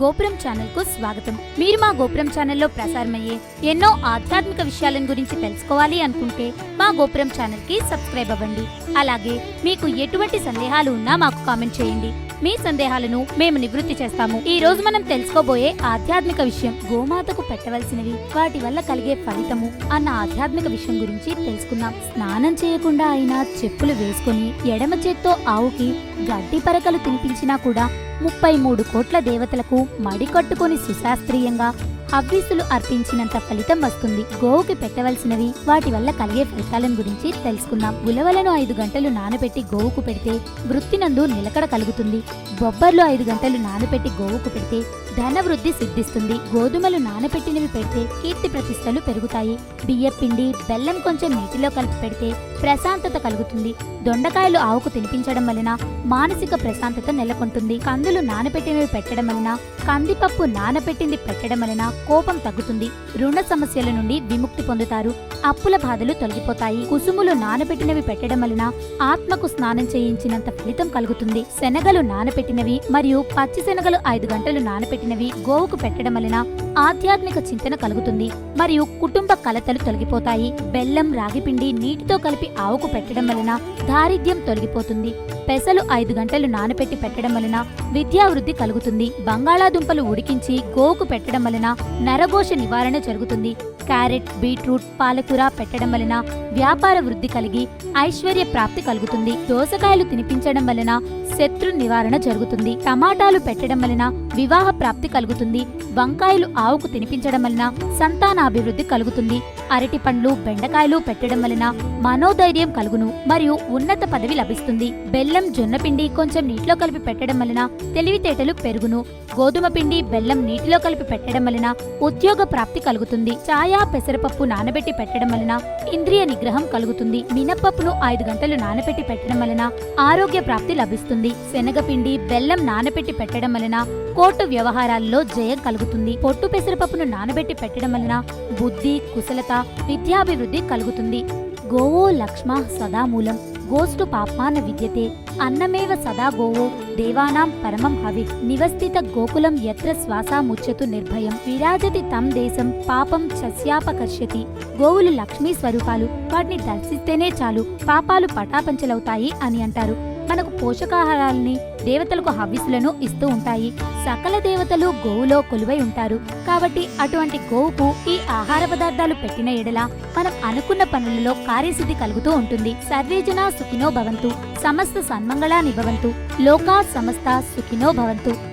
గోపురం ఛానల్కు స్వాగతం. మీరు మా గోపురం ఛానల్లో ప్రసారమయ్యే ఎన్నో ఆధ్యాత్మిక విషయాలను గురించి తెలుసుకోవాలి అనుకుంటే మా గోపురం ఛానల్కి సబ్స్క్రైబ్ అవ్వండి. అలాగే మీకు ఎటువంటి సందేహాలు ఉన్నా మాకు కామెంట్ చేయండి. మీ సందేహాలను మేము నివృత్తి చేస్తాము. ఈ రోజు మనం తెలుసుకోబోయే ఆధ్యాత్మిక విషయం గోమాతకు పెట్టవలసినవి వాటి వల్ల కలిగే ఫలితము అన్న ఆధ్యాత్మిక విషయం గురించి తెలుసుకుందాం. స్నానం చేయకుండా అయినా చెప్పులు వేసుకొని ఎడమ చేత్తో ఆవుకి గడ్డి పరకలు తినిపించినా కూడా ముప్పై మూడు కోట్ల దేవతలకు మడి కట్టుకొని సుశాస్త్రీయంగా హవ్వీసులు అర్పించినంత ఫలితం వస్తుంది. గోవుకి పెట్టవలసినవి వాటి వల్ల కలిగే ఫలితాలను గురించి తెలుసుకుందాం. ఉలవలను ఐదు గంటలు నానబెట్టి గోవుకు పెడితే వృత్తినందు నిలకడ కలుగుతుంది. బొబ్బర్లు ఐదు గంటలు నానబెట్టి గోవుకు పెడితే ధన వృద్ధి సిద్ధిస్తుంది. గోధుమలు నానబెట్టినవి పెడితే కీర్తి ప్రతిష్టలు పెరుగుతాయి. బియ్య పిండి బెల్లం కొంచెం నీటిలో కలిపి పెడితే ప్రశాంతత కలుగుతుంది. దొండకాయలు ఆవుకు తినిపించడం వలన మానసిక ప్రశాంతత నెలకొంటుంది. కందులు నానబెట్టినవి పెట్టడం వలన కందిపప్పు నానబెట్టింది పెట్టడం వలన కోపం తగ్గుతుంది. రుణ సమస్యల నుండి విముక్తి పొందుతారు. అప్పుల బాధలు తొలగిపోతాయి. కుసుములు నానబెట్టినవి పెట్టడం వలన ఆత్మకు స్నానం చేయించినంత ఫలితం కలుగుతుంది. శనగలు నానబెట్టినవి మరియు పచ్చి శనగలు ఐదు గంటలు నానబెట్టినవి గోవుకు పెట్టడం వలన ఆధ్యాత్మిక చింతన కలుగుతుంది. మరియు కుటుంబ కలతలు తొలగిపోతాయి. బెల్లం రాగిపిండి నీటితో కలిపి ఆవుకు పెట్టడం వలన దారిద్ర్యం తొలగిపోతుంది. పెసలు ఐదు గంటలు నానబెట్టి పెట్టడం వలన విద్యావృద్ధి కలుగుతుంది. బంగాళాదుంపలు ఉడికించి గోవుకు పెట్టడం వలన నరఘోష నివారణ జరుగుతుంది. క్యారెట్ బీట్రూట్ పాలకూర పెట్టడం వలన వ్యాపార వృద్ధి కలిగి ఐశ్వర్య ప్రాప్తి కలుగుతుంది. దోసకాయలు తినిపించడం వలన శత్రు నివారణ జరుగుతుంది. టమాటాలు పెట్టడం వలన వివాహ ప్రాప్తి కలుగుతుంది. వంకాయలు ఆవుకు తినిపించడం వలన సంతానాభివృద్ధి కలుగుతుంది. అరటి పండ్లు బెండకాయలు పెట్టడం వలన మనోధైర్యం కలుగును మరియు ఉన్నత పదవి లభిస్తుంది. బెల్లం జొన్నపిండి కొంచెం నీటిలో కలిపి పెట్టడం వలన తెలివితేటలు పెరుగును. గోధుమ పిండి బెల్లం నీటిలో కలిపి పెట్టడం వలన ఉద్యోగ ప్రాప్తి కలుగుతుంది. ఛాయ పెసరపప్పు నానబెట్టి పెట్టడం వలన ఇంద్రియ నిగ్రహం కలుగుతుంది. మినపప్పును ఐదు గంటలు నానబెట్టి పెట్టడం వలన ఆరోగ్య ప్రాప్తి లభిస్తుంది. శనగపిండి బెల్లం నానబెట్టి పెట్టడం వలన కోర్టు వ్యవహారాల్లో జయం కలుగుతుంది. పొట్టు పెసరపప్పును నానబెట్టి పెట్టడం వలన బుద్ధి కుశలత విద్యాభివృద్ధి కలుగుతుంది. గోవో లక్ష్మ సదామూలం గోష్ఠు పాపాన విద్యతే అన్నమేవ సదా గోవో దేవానాం పరమం హవి నివస్థిత గోకులం యత్ర శ్వాసాముచ్యతు నిర్భయం విరాజతి తం దేశం పాపం చస్యాపకర్షతి. గోవులు లక్ష్మీ స్వరూపాలు వాటిని దర్శిస్తేనే చాలు పాపాలు పటాపంచలవుతాయి అని అంటారు. మనకు పోషకాహారాల్ని దేవతలకు హవ్యసులను ఇస్తూ ఉంటాయి. సకల దేవతలు గోవులో కొలువై ఉంటారు. కాబట్టి అటువంటి గోవుకు ఈ ఆహార పదార్థాలు పెట్టిన ఎడల మనం అనుకున్న పనులలో కార్యసిద్ధి కలుగుతూ ఉంటుంది. సర్వేజన సుఖినో భవంతు. సమస్త సన్మంగళాని భవంతు. లోకా సమస్త సుఖినో భవంతు.